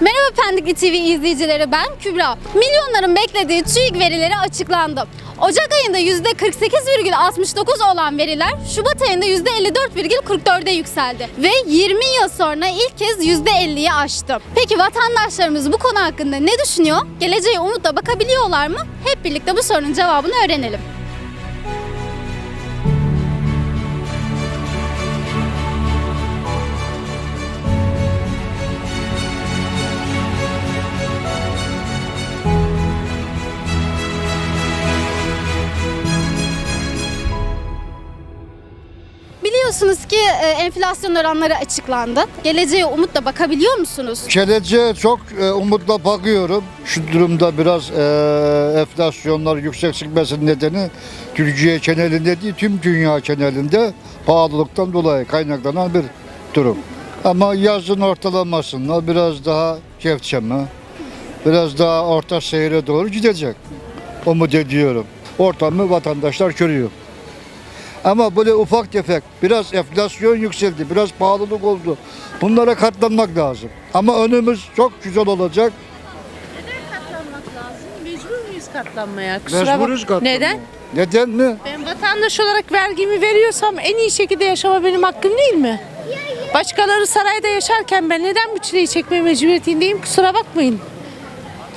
Merhaba Pendikli TV izleyicileri ben Kübra. Milyonların beklediği TÜİK verileri açıklandı. Ocak ayında %48,69 olan veriler Şubat ayında %54,44'e yükseldi. Ve 20 yıl sonra ilk kez %50'yi aştı. Peki vatandaşlarımız bu konu hakkında ne düşünüyor? Geleceğe umutla bakabiliyorlar mı? Hep birlikte bu sorunun cevabını öğrenelim. Biliyorsunuz ki e, enflasyon oranları açıklandı. Geleceğe umutla bakabiliyor musunuz? Geleceğe çok e, umutla bakıyorum. Şu durumda biraz e, enflasyonlar yüksek çıkmasının nedeni Türkiye genelinde değil tüm dünya genelinde pahalılıktan dolayı kaynaklanan bir durum. Ama yazın ortalamasında biraz daha gevşeme, biraz daha orta seyre doğru gidecek. Umut ediyorum. Ortamı vatandaşlar görüyor. Ama böyle ufak tefek biraz enflasyon yükseldi, biraz pahalılık oldu. Bunlara katlanmak lazım. Ama önümüz çok güzel olacak. katlanmak lazım. Mecbur muyuz katlanmaya? Kusura bak- Mecburuz katlanmaya. Neden? Neden mi? Ben vatandaş olarak vergimi veriyorsam en iyi şekilde yaşama benim hakkım değil mi? Başkaları sarayda yaşarken ben neden bu çileyi çekme mecburiyetindeyim? Kusura bakmayın.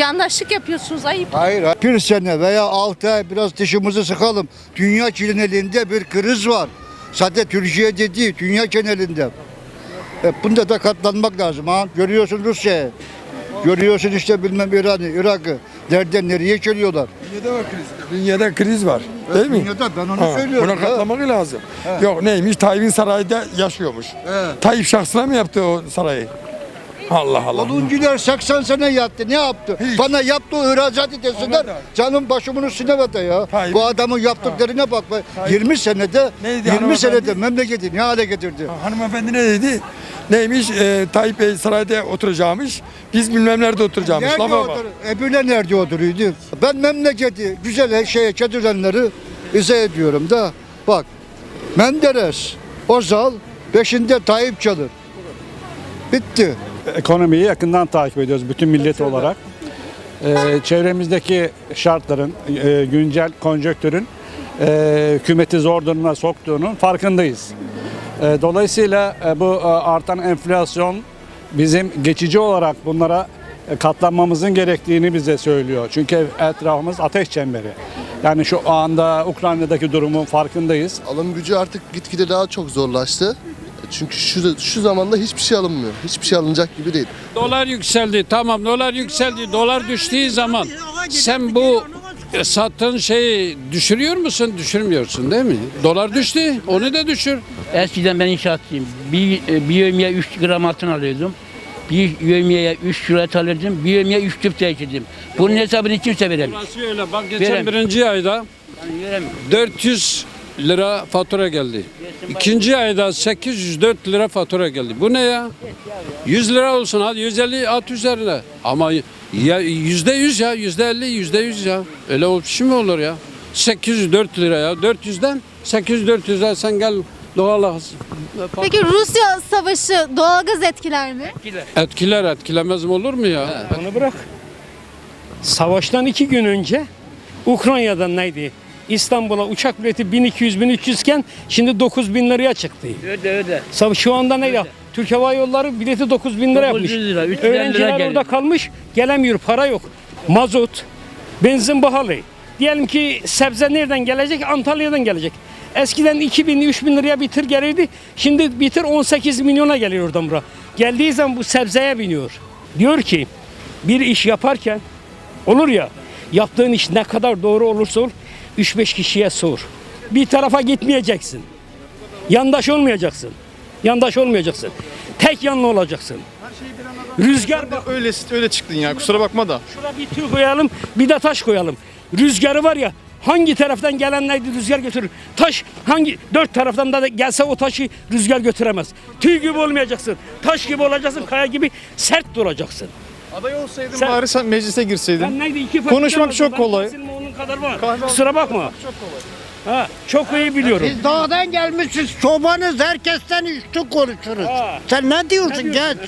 Yandaşlık yapıyorsunuz ayıp. Hayır. hayır. Bir sene veya altı ay biraz dişimizi sıkalım. Dünya genelinde bir kriz var. Sadece Türkiye'de değil, dünya genelinde. E, bunda da katlanmak lazım. Ha? Görüyorsun Rusya'yı. Görüyorsun işte bilmem İran'ı, Irak'ı. Nereden nereye geliyorlar. Dünyada var kriz. Dünyada kriz var. Değil mi? Dünyada ben onu Ha, söylüyorum. Buna katlamak lazım. Yok neymiş? Tayyip'in sarayda yaşıyormuş. He. Tayyip şahsına mı yaptı o sarayı? Allah Allah. Oduncular 80 sene yattı. Ne yaptı? Hiç. Bana yaptığı ihracatı desinler. Canım başımın üstüne vata ya. Tayyip- Bu adamın yaptıklarına bak. be. Tayyip- 20 senede Neydi 20 hanımefendi? senede memleketi ne hale getirdi? Ha, Hanımefendi ne dedi? Neymiş? Ee, Tayyip Bey sarayda oturacakmış. Biz bilmem nerede oturacağımız. Nerede Lafa bak. otur? Ebüle nerede oturuyordu? Ben memleketi güzel şeye çadirenleri izah ediyorum da bak Menderes, Ozal, peşinde Tayyip çalır. Bitti. Ekonomiyi yakından takip ediyoruz bütün millet olarak. Ee, çevremizdeki şartların, e, güncel konjöktürün e, hükümeti zor duruma soktuğunun farkındayız. E, dolayısıyla e, bu e, artan enflasyon bizim geçici olarak bunlara e, katlanmamızın gerektiğini bize söylüyor. Çünkü etrafımız ateş çemberi. Yani şu anda Ukrayna'daki durumun farkındayız. Alım gücü artık gitgide daha çok zorlaştı. Çünkü şu şu zamanda hiçbir şey alınmıyor. Hiçbir şey alınacak gibi değil. Dolar yükseldi. Tamam dolar yükseldi. Dolar düştüğü zaman sen bu e, sattığın şeyi düşürüyor musun? Düşürmüyorsun değil mi? Dolar düştü. Onu da düşür. Eskiden ben inşaatçıyım. Bir, e, bir yövmeye 3 gram altın alıyordum. Bir yövmeye 3 kilo alırdım. Bir yövmeye 3 tüp değiştirdim. Bunun hesabını kimse veremez. Burası öyle. Bak geçen Verem. birinci ayda Yani veremez. 400 lira fatura geldi. İkinci ayda 804 lira fatura geldi. Bu ne ya? 100 lira olsun hadi 150 at üzerine. Ama ya yüzde yüz ya yüzde 50 yüzde yüz ya. Öyle o şey mi olur ya? 804 lira ya 400'den 804 lira sen gel doğal Peki Rusya savaşı doğalgaz etkiler mi? etkiler etkilemez mi olur mu ya? Onu bırak. Savaştan iki gün önce Ukrayna'dan neydi? İstanbul'a uçak bileti 1200-1300 iken şimdi 9000 liraya çıktı. Öde öde. Şu anda ne Türk Hava Yolları bileti 9000 lira yapmış. 900 lira, 350 lira Öğrenciler geliyor. orada kalmış, gelemiyor, para yok. Mazot, benzin pahalı. Diyelim ki sebze nereden gelecek? Antalya'dan gelecek. Eskiden 2000 3000 liraya bir tır gelirdi. Şimdi bir tır 18 milyona geliyor oradan buraya. Geldiği zaman bu sebzeye biniyor. Diyor ki bir iş yaparken olur ya yaptığın iş ne kadar doğru olursa ol 3-5 kişiye sor. Bir tarafa gitmeyeceksin. Yandaş olmayacaksın. Yandaş olmayacaksın. Tek yanlı olacaksın. Rüzgar bak Öyle öyle çıktın ya kusura bakma da. şuraya bir tüy koyalım, bir de taş koyalım. Rüzgarı var ya hangi taraftan gelenler rüzgar götürür. Taş hangi dört taraftan da gelse o taşı rüzgar götüremez. Tüy gibi olmayacaksın. Taş gibi olacaksın, kaya gibi sert duracaksın. Aday olsaydın Sen- bari sen meclise Ben girseydin. neydi iki Konuşmak çok aldım. kolay. Kadar var. Kahve Kusura bakma. Çok kolay. Ha, çok iyi biliyorum. Biz dağdan gelmişiz, çobanız, herkesten üstün konuşuruz. Ha. Sen ne diyorsun genç?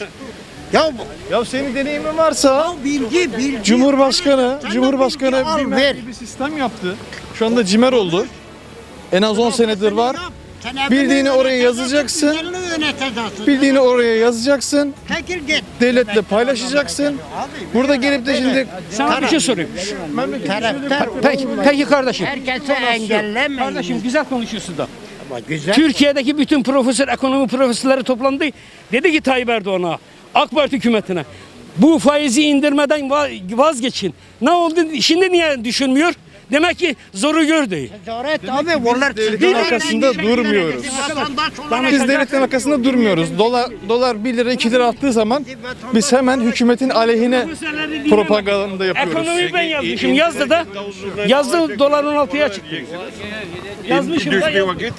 Ya Ya senin deneyimin varsa bilgi, bilgi. Cumhurbaşkanı, Sen de Cumhurbaşkanı bilgi al, ver. bir sistem yaptı. Şu anda cimer oldu. En az 10 senedir var. Sen evini Bildiğini oraya yöneteceksin, yazacaksın. yöneteceksin. Bildiğini oraya yazacaksın. Git. Devletle paylaşacaksın. Burada gelip de şimdi Sana bir şey sorayım. Taraftar Peki, peki kardeşim. herkese engellemeyin. Kardeşim güzel konuşuyorsun da. Ama güzel. Türkiye'deki bütün profesör, ekonomi profesörleri toplandı. Dedi ki Tayyip Erdoğan'a, AK Parti hükümetine bu faizi indirmeden va- vazgeçin. Ne oldu? Şimdi niye düşünmüyor? Demek ki zoru gördü. Ticaret abi onlar devletin arkasında durmuyoruz. Biz devletin arkasında durmuyoruz. Dolar dolar 1 lira 2 lira arttığı zaman biz hemen hükümetin aleyhine propaganda yapıyoruz. Ekonomiyi ben yazmışım. Yazdı da yazdı dolar 16'ya çıktı. Yazmışım da yazdı.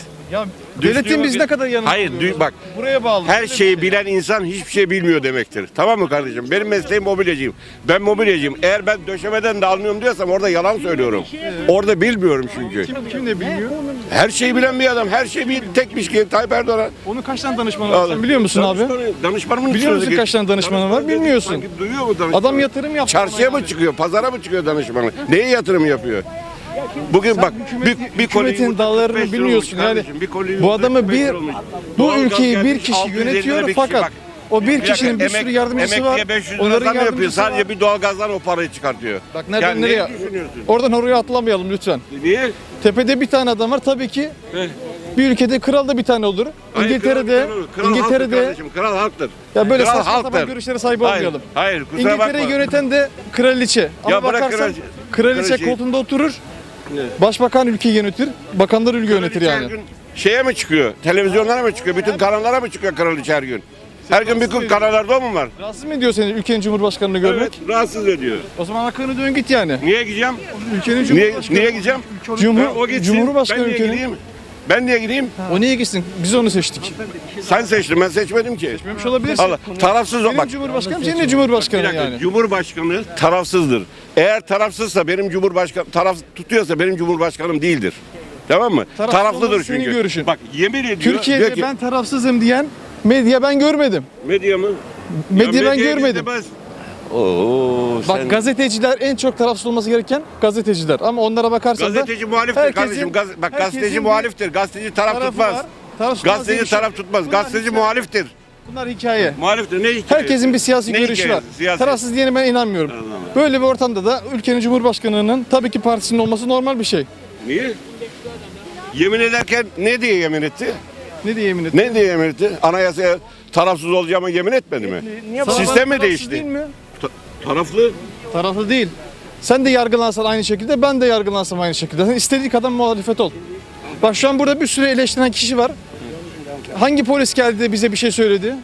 Devletin biz ne kadar yanında Hayır duy- bak buraya bağlı. her şeyi bilen insan hiçbir şey bilmiyor demektir. Tamam mı kardeşim? Benim mesleğim mobilyacıyım. Ben mobilyacıyım. Eğer ben döşemeden de almıyorum diyorsam orada yalan söylüyorum. Orada bilmiyorum çünkü. Kim, kim de bilmiyor. Her şeyi bilen bir adam. Her şeyi bir tekmiş ki Tayyip Erdoğan'a. Onun kaç tane danışmanı var sen biliyor musun abi? Danışmanı- Danışmanımın Biliyor musun kaç tane danışmanı var? Bilmiyorsun. Duyuyor mu danışmanı? Adam yatırım yaptı. Çarşıya mı çıkıyor? Pazara mı çıkıyor danışmanı? Neye yatırım yapıyor? Bugün bak bir, bir hükümetin dallarını 45 lira bilmiyorsun olmuş yani. Bu adamı 45 bir bu ülkeyi bir kişi 650 lira yönetiyor fakat o bir kişinin bir sürü yardımcısı var. Emekliye 500 lira Onların yapıyor. yardımcısı var. Sadece bir doğalgazdan o parayı çıkartıyor. Bak nereden Yani nereye? Oradan oraya atlamayalım lütfen. Niye? Tepede bir tane adam var tabii ki. He. Bir ülkede kral da bir tane olur. Hayır, İngiltere'de kral, kral, halktır İngiltere'de kardeşim, kral halktır. ya böyle Kral saçma sapan halktır. görüşlere sahip Hayır, olmayalım. Hayır, kusura İngiltere'yi bakma. yöneten de kraliçe. Ama Ya bırak bakarsan kraliçe. kraliçe, koltuğunda oturur. Başbakan ülkeyi yönetir. Bakanlar ülke yönetir Kraliçe yani. her gün şeye mi çıkıyor? Televizyonlara mı çıkıyor? Bütün kanallara mı çıkıyor kraliçe her gün? Her gün bir gün kanallarda o mu var? Rahatsız mı ediyor seni ülkenin cumhurbaşkanını görmek? Evet, rahatsız ediyor. O zaman hakkını dön git yani. Niye gideceğim? Ülkenin Niye, cumhurbaşkanı. niye gideceğim? Cumhur, Ha, o gitsin. Cumhurbaşkanı ben niye ülkenin. gideyim? Ben niye gideyim? O niye gitsin? Biz onu seçtik. Sen seçtin, ben seçmedim ki. Seçmemiş olabilirsin. Allah, tarafsız o. Benim Bak, cumhurbaşkanım senin de bir cumhurbaşkanın dakika, yani. Cumhurbaşkanı tarafsızdır. Eğer tarafsızsa benim cumhurbaşkanım, taraf tutuyorsa benim cumhurbaşkanım değildir. Tamam mı? Tarafsız Taraflıdır olması senin çünkü. görüşün. Bak yemin ediyor. Türkiye'de diyor ki, ben tarafsızım diyen medya ben görmedim. Medya mı? Medya ben görmedim. Oo, Bak sen- gazeteciler en çok tarafsız olması gereken gazeteciler. Ama onlara bakarsan Gazeteci muhaliftir herkesin- kardeşim. Gaz, bak gazeteci muhaliftir. Gazeteci taraf tutmaz. var. Taraf Gazeteci şey- taraf tutmaz. Bunlar Gazeteci hikaye. muhaliftir. Bunlar hikaye. Muhaliftir. Ne hikaye? Herkesin bir siyasi Ne görüşü hikayesi? var. Siyasi. Tarafsız diyene ben inanmıyorum. Böyle bir ortamda da ülkenin cumhurbaşkanının tabii ki partisinin olması normal bir şey. Niye? Yemin ederken ne diye yemin etti? Ne diye yemin etti? Ne diye yemin etti? Anayasaya tarafsız olacağıma yemin etmedi mi? Sistem mi değişti? Değil mi? Ta- taraflı. Taraflı değil. Sen de yargılansan aynı şekilde, ben de yargılansam aynı şekilde. Sen istediği kadar muhalefet ol. Bak şu an burada bir sürü eleştiren kişi var. Hangi polis geldi de bize bir şey söyledi?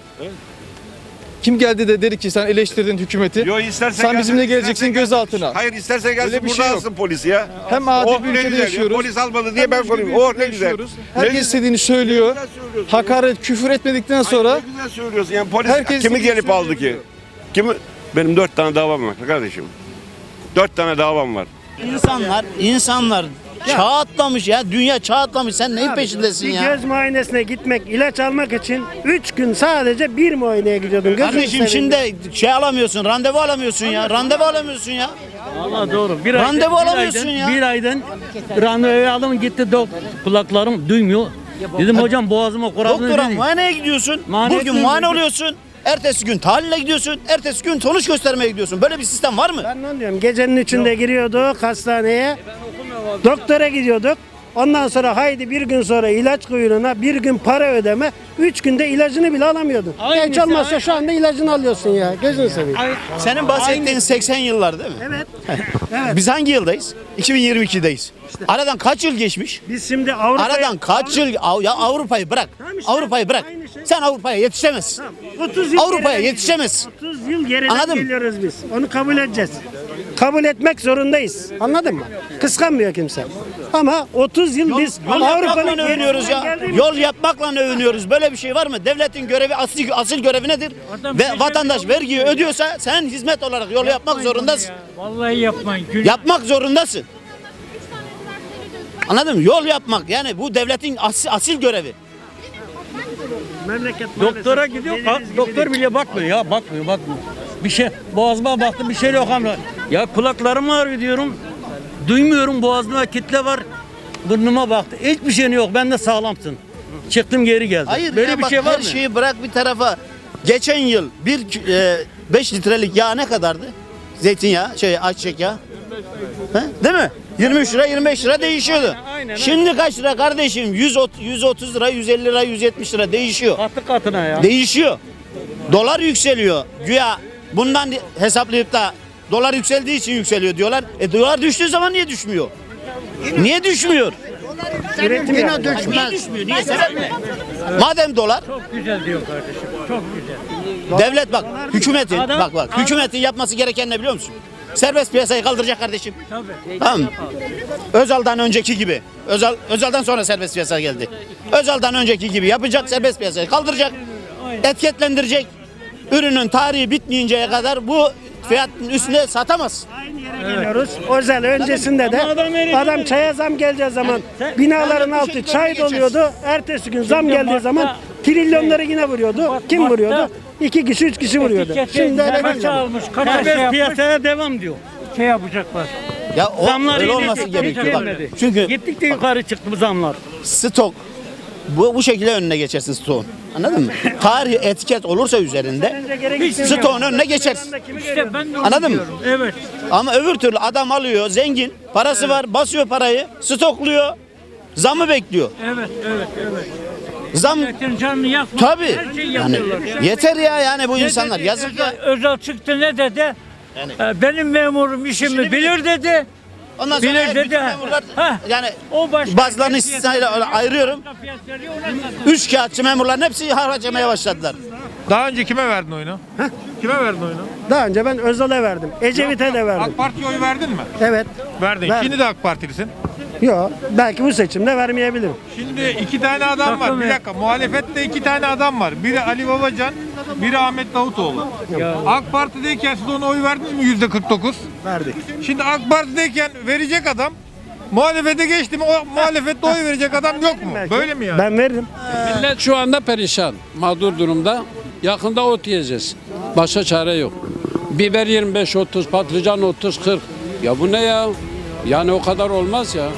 Kim geldi de dedi ki sen eleştirdin hükümeti. Yo isterse Sen gelsin, bizimle geleceksin isterse gözaltına. gelsin. Hayır isterse gelsin Öyle bir burada şey yok. alsın polisi ya. Hem adil Oh, bir ülkede güzel ya. yaşıyoruz. Polis almadı diye ben konuşayım. Oh ne güzel. yaşıyoruz. Herkes istediğini söylüyor. güzel söylüyorsun. Hakaret, küfür etmedikten sonra Ne güzel söylüyorsun yani polis Herkes kimi gelip aldı ki? Kimi? Benim dört tane davam var kardeşim. Dört tane davam var. İnsanlar, insanlar çağ atlamış ya. Dünya çağ atlamış. Sen neyin peşindesin Bir ya? göz muayenesine gitmek, ilaç almak için 3 gün sadece bir muayeneye gidiyordun. Gözünü Kardeşim seveyim. şimdi şey alamıyorsun, randevu alamıyorsun ya. Randevu alamıyorsun ya. Allah doğru. Bir Randevu aydan- bir alamıyorsun aydan- ya. Bir aydan randevu aldım gitti dok kulaklarım duymuyor. Dedim hocam boğazıma koraldığını Doktora dedi. muayeneye gidiyorsun. Muayene Bugün muayene oluyorsun. Ertesi gün tahlile gidiyorsun. Ertesi gün sonuç göstermeye gidiyorsun. Böyle bir sistem var mı? Ben ne diyorum? Gecenin içinde giriyorduk hastaneye. Doktora gidiyorduk. Ondan sonra haydi bir gün sonra ilaç kuyruğuna bir gün para ödeme. Üç günde ilacını bile alamıyordun. Hiç olmazsa şu anda ilacını alıyorsun ya. Gözünü seveyim. Senin bahsettiğin 80 yıllar değil mi? Evet. Biz hangi yıldayız? 2022'deyiz. Aradan kaç yıl geçmiş? Biz şimdi Avrupa'ya... Aradan kaç yıl Av- ya Avrupa'yı bırak. Tamam işte, Avrupa'yı bırak. aynı şey. Sen Avrupa'ya yetişemezsin. 30 yıl Avrupa'ya yetişemezsin. gidiyoruz. 30 yıl geriden Anladın mı? geliyoruz biz. Onu kabul edeceğiz. Kabul etmek zorundayız. Anladın mı? Kıskanmıyor kimse. Ama 30 yıl biz Yol yapmakla övünüyoruz ya. geldiğimiz- Yol yapmakla övünüyoruz. Böyle bir şey var mı? Devletin görevi asıl, asıl görevi nedir? Ve vatandaş vergiyi ödüyorsa sen hizmet olarak yol yapmak zorundasın. Vallahi yapmayın. Yapmak zorundasın. Anladın mı? Yol yapmak yani bu devletin asil, asil görevi. Doktora gidiyor, ka- doktor bile bakmıyor ya, bakmıyor, bakmıyor. Bir şey, boğazıma baktım bir şey yok ama. Ya kulaklarım ağrıyor diyorum, duymuyorum, boğazıma kitle var. Burnuma baktı, hiçbir şey yok, ben de sağlamsın. Çıktım geri geldim. Hayır Böyle ya bir bak şey var her mı? şeyi bırak bir tarafa. Geçen yıl bir 5 litrelik yağ ne kadardı? Zeytinyağı, şey ayçiçek yağı. He? Değil mi? 23 lira 25 lira değişiyordu. aynen. Şimdi kaç lira kardeşim? 130, 130 lira, 150 lira, 170 lira değişiyor. Katı katına ya. Değişiyor. Dolar yükseliyor. Güya bundan hesaplayıp da dolar yükseldiği için yükseliyor diyorlar. E dolar düştüğü zaman niye düşmüyor? Niye düşmüyor? Üretim Niye düşmüyor? Niye sebep ne? Madem dolar Çok güzel diyor kardeşim, çok güzel. devlet bak hükümetin Adam- bak bak hükümetin yapması gereken ne biliyor musun? Serbest piyasayı kaldıracak kardeşim. Tabii. Tamam? Özal'dan önceki gibi. Özal Özal'dan sonra serbest piyasa geldi. Özal'dan önceki gibi yapacak serbest piyasayı kaldıracak. Etiketlendirecek. Ürünün tarihi bitmeyinceye kadar bu fiyatın üstünde satamaz. geliyoruz. Özel öncesinde de adam adam çaya zam geleceği zaman binaların de altı şekilde çay doluyordu. Ertesi gün zam geldiği zaman trilyonları yine vuruyordu. Kim vuruyordu? İki kişi, üç kişi vuruyordu. Şimdi öyle değil. almış, kaç şey piyasaya devam diyor. Şey yapacaklar. Ya o Zamlar öyle olması gerekiyor. Bak, çünkü Gittikçe yukarı çıktı bu zamlar. stok bu, bu şekilde önüne geçersin stoğun. Anladın mı? Tarih etiket olursa üzerinde stoğun önüne geçersin. İşte ben de onu Anladın mı? diyorum. Evet. Ama öbür türlü adam alıyor zengin parası var basıyor parayı stokluyor zamı bekliyor. Evet, evet, evet. Zam Milletin canını yakma. tabi Her şeyi yani yapıyorlar. yeter ya yani bu insanlar dedi? yazık ya. Özel, Özel çıktı ne dedi? Ee, Benim memurum işimi bilir dedi. Ondan sonra Bilir dedi. bütün memurlar yani O başka bazılarını istisnayla ayırıyorum. Fiyat veriyor, ona satıyor. Üç kağıtçı memurların hepsi harcamaya başladılar. Daha önce kime verdin oyunu? Kime verdin oyunu? Daha önce ben Özal'e verdim. Ecevit'e de verdim. AK Parti'ye oy verdin mi? Evet. Verdin. Verdim. Şimdi de AK Partilisin. Yok. Belki bu seçimde vermeyebilirim. Şimdi iki tane adam var. Bir dakika. Muhalefette iki tane adam var. Biri Ali Babacan, biri Ahmet Davutoğlu. AK Parti'deyken siz ona oy verdiniz mi yüzde 49? Verdik. Şimdi AK Parti'deyken verecek adam muhalefete geçti mi o muhalefette oy verecek adam yok mu? Böyle mi yani? Ben veririm. Millet şu anda perişan, mağdur durumda. Yakında ot yiyeceğiz. Başka çare yok. Biber 25-30, patlıcan 30-40. Ya bu ne ya? Yani o kadar olmaz ya.